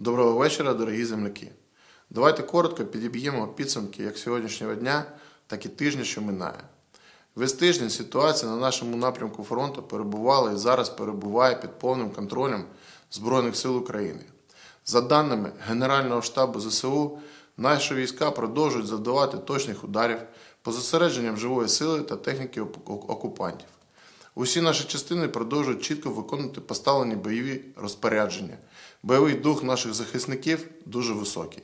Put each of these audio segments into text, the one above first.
Доброго вечора, дорогі земляки. Давайте коротко підіб'ємо підсумки як сьогоднішнього дня, так і тижня, що минає. Весь тиждень ситуація на нашому напрямку фронту перебувала і зараз перебуває під повним контролем Збройних сил України. За даними Генерального штабу ЗСУ, наші війська продовжують завдавати точних ударів по зосередженням живої сили та техніки окупантів. Усі наші частини продовжують чітко виконувати поставлені бойові розпорядження. Бойовий дух наших захисників дуже високий.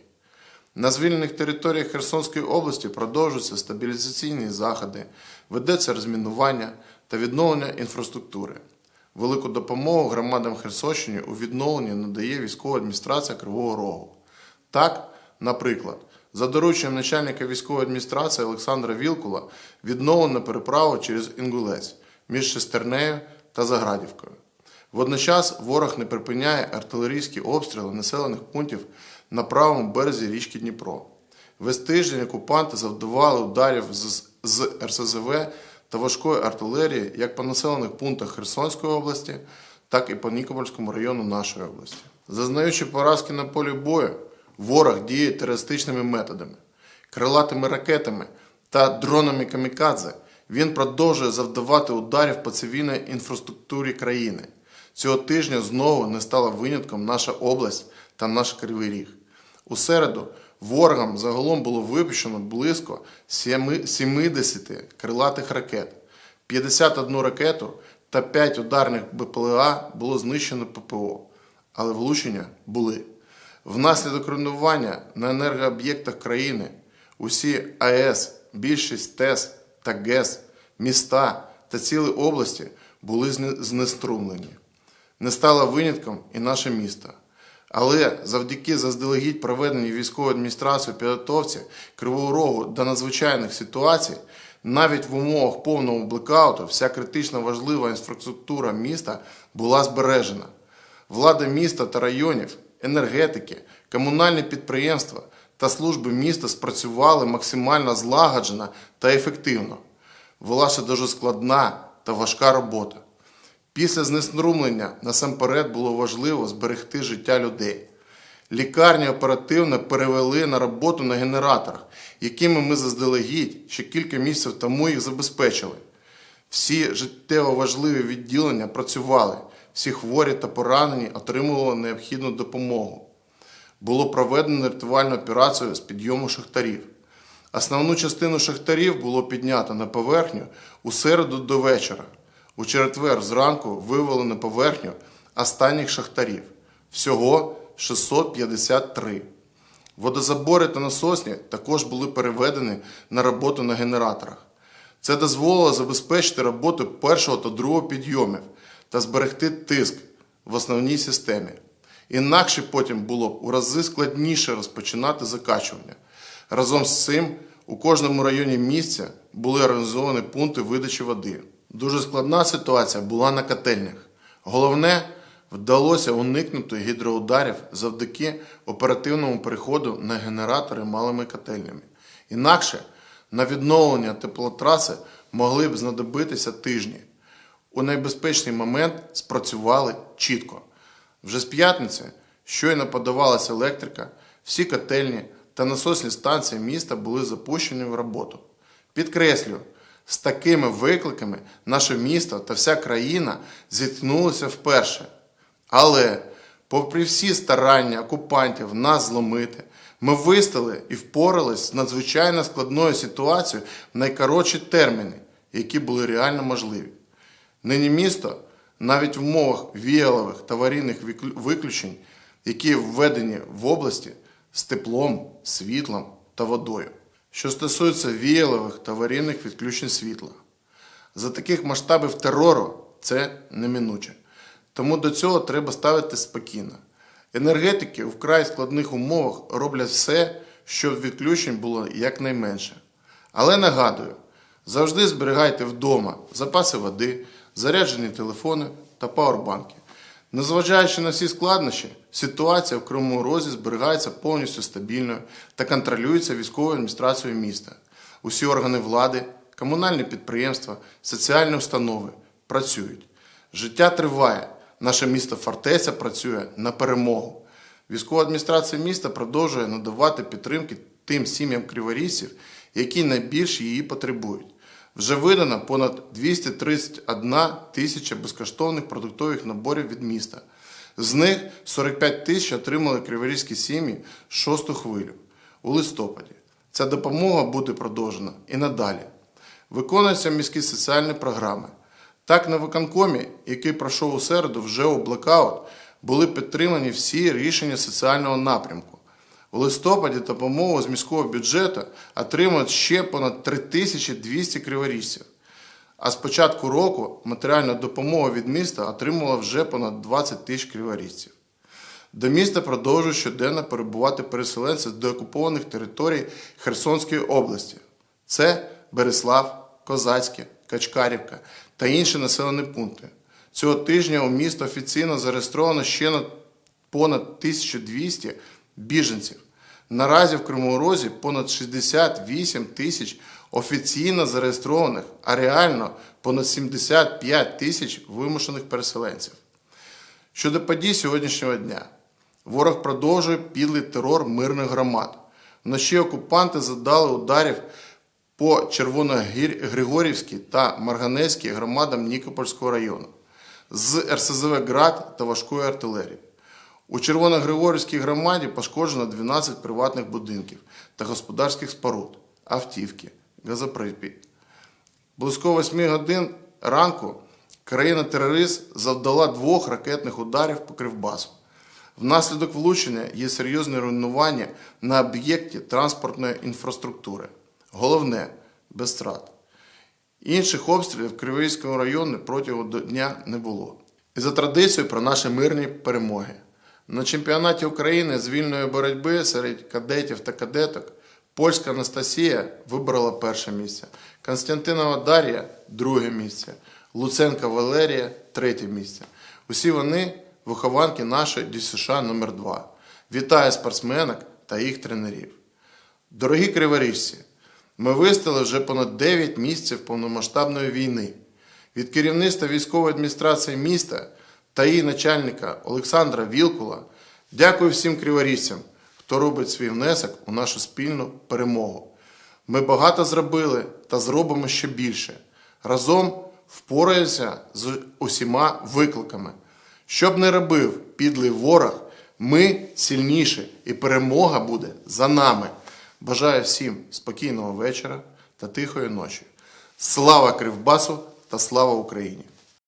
На звільнених територіях Херсонської області продовжуються стабілізаційні заходи, ведеться розмінування та відновлення інфраструктури. Велику допомогу громадам Херсонщини у відновленні надає військова адміністрація Кривого Рогу. Так, наприклад, за дорученням начальника військової адміністрації Олександра Вілкула відновлено переправу через Інгулець між Шестернею та Заградівкою. Водночас ворог не припиняє артилерійські обстріли населених пунктів на правому березі річки Дніпро. Весь тиждень окупанти завдавали ударів з, РСЗВ та важкої артилерії як по населених пунктах Херсонської області, так і по Нікопольському району нашої області. Зазнаючи поразки на полі бою, ворог діє терористичними методами, крилатими ракетами та дронами камікадзе. Він продовжує завдавати ударів по цивільній інфраструктурі країни. Цього тижня знову не стала винятком наша область та наш Кривий Ріг. У середу ворогам загалом було випущено близько сіми- 70 крилатих ракет, 51 ракету та 5 ударних БПЛА було знищено ППО, але влучення були. Внаслідок руйнування на енергооб'єктах країни усі АЕС, більшість ТЕС та ГЕС, міста та цілі області були знеструмлені. Не стало винятком і наше місто. Але завдяки заздалегідь проведеній військовою адміністрацією підготовці Кривого Рогу до надзвичайних ситуацій, навіть в умовах повного блекауту вся критично важлива інфраструктура міста була збережена. Влада міста та районів, енергетики, комунальні підприємства та служби міста спрацювали максимально злагоджено та ефективно. Велася дуже складна та важка робота. Після знеструмлення насамперед було важливо зберегти життя людей. Лікарні оперативно перевели на роботу на генераторах, якими ми заздалегідь ще кілька місяців тому їх забезпечили. Всі життєво важливі відділення працювали, всі хворі та поранені отримували необхідну допомогу. Було проведено рятувальну операцію з підйому шахтарів. Основну частину шахтарів було піднято на поверхню у середу до вечора. У четвер зранку вивели на поверхню останніх шахтарів. Всього 653. Водозабори та насосні також були переведені на роботу на генераторах. Це дозволило забезпечити роботу першого та другого підйомів та зберегти тиск в основній системі. Інакше потім було б у рази складніше розпочинати закачування. Разом з цим у кожному районі місця були організовані пункти видачі води. Дуже складна ситуація була на котельнях. Головне, вдалося уникнути гідроударів завдяки оперативному переходу на генератори малими котельнями. Інакше на відновлення теплотраси могли б знадобитися тижні. У найбезпечний момент спрацювали чітко. Вже з п'ятниці щойно подавалася електрика, всі котельні та насосні станції міста були запущені в роботу. Підкреслю, з такими викликами наше місто та вся країна зіткнулися вперше. Але, попри всі старання окупантів нас зломити, ми вистояли і впорались з надзвичайно складною ситуацією в найкоротші терміни, які були реально можливі. Нині місто, навіть в умовах віялових та аварійних виключень, які введені в області з теплом, світлом та водою. Що стосується віялових та аварійних відключень світла, за таких масштабів терору це неминуче. Тому до цього треба ставити спокійно. Енергетики у вкрай складних умовах роблять все, щоб відключень було якнайменше. Але нагадую, завжди зберігайте вдома запаси води, заряджені телефони та пауербанки. Незважаючи на всі складнощі, ситуація в Кривому Розі зберігається повністю стабільною та контролюється військовою адміністрацією міста. Усі органи влади, комунальні підприємства, соціальні установи працюють. Життя триває. Наше місто фортеця працює на перемогу. Військова адміністрація міста продовжує надавати підтримки тим сім'ям криворіжців, які найбільше її потребують. Вже видано понад 231 тисяча безкоштовних продуктових наборів від міста. З них 45 тисяч отримали криворізькі сім'ї шосту хвилю у листопаді. Ця допомога буде продовжена і надалі. Виконуються міські соціальні програми. Так, на виконкомі, який пройшов у середу вже у блекаут, були підтримані всі рішення соціального напрямку. У листопаді допомогу з міського бюджету отримують ще понад 3200 криворіжців. А з початку року матеріальну допомогу від міста отримало вже понад 20 тисяч криворіжців. До міста продовжують щоденно перебувати переселенці з деокупованих територій Херсонської області. Це Береслав, Козацьке, Качкарівка та інші населені пункти. Цього тижня у місто офіційно зареєстровано ще понад 1200 біженців. Наразі в Кривому Розі понад 68 тисяч офіційно зареєстрованих, а реально понад 75 тисяч вимушених переселенців. Щодо подій сьогоднішнього дня, ворог продовжує підлий терор мирних громад. Вночі окупанти задали ударів по Червоногригорівській та Марганецькій громадам Нікопольського району з РСЗВ «Град» та важкої артилерії. У Червоногригорівській громаді пошкоджено 12 приватних будинків та господарських споруд, автівки, газоприпій. Близько 8 годин ранку країна-терорист завдала двох ракетних ударів по Кривбасу. Внаслідок влучення є серйозне руйнування на об'єкті транспортної інфраструктури. Головне без втрат. Інших обстрілів Кривийському районі протягом дня не було. І за традицією про наші мирні перемоги. На чемпіонаті України з вільної боротьби серед кадетів та кадеток польська Анастасія вибрала перше місце, Константинова Дар'я друге місце, Луценка Валерія третє місце. Усі вони вихованки нашої ДЮСШ номер 2 Вітаю спортсменок та їх тренерів. Дорогі криворіжці, ми вистояли вже понад 9 місяців повномасштабної війни. Від керівництва військової адміністрації міста та її начальника Олександра Вілкула дякую всім криворіжцям, хто робить свій внесок у нашу спільну перемогу. Ми багато зробили та зробимо ще більше. Разом впораємося з усіма викликами. Щоб не робив підлий ворог, ми сильніші і перемога буде за нами. Бажаю всім спокійного вечора та тихої ночі. Слава Кривбасу та слава Україні!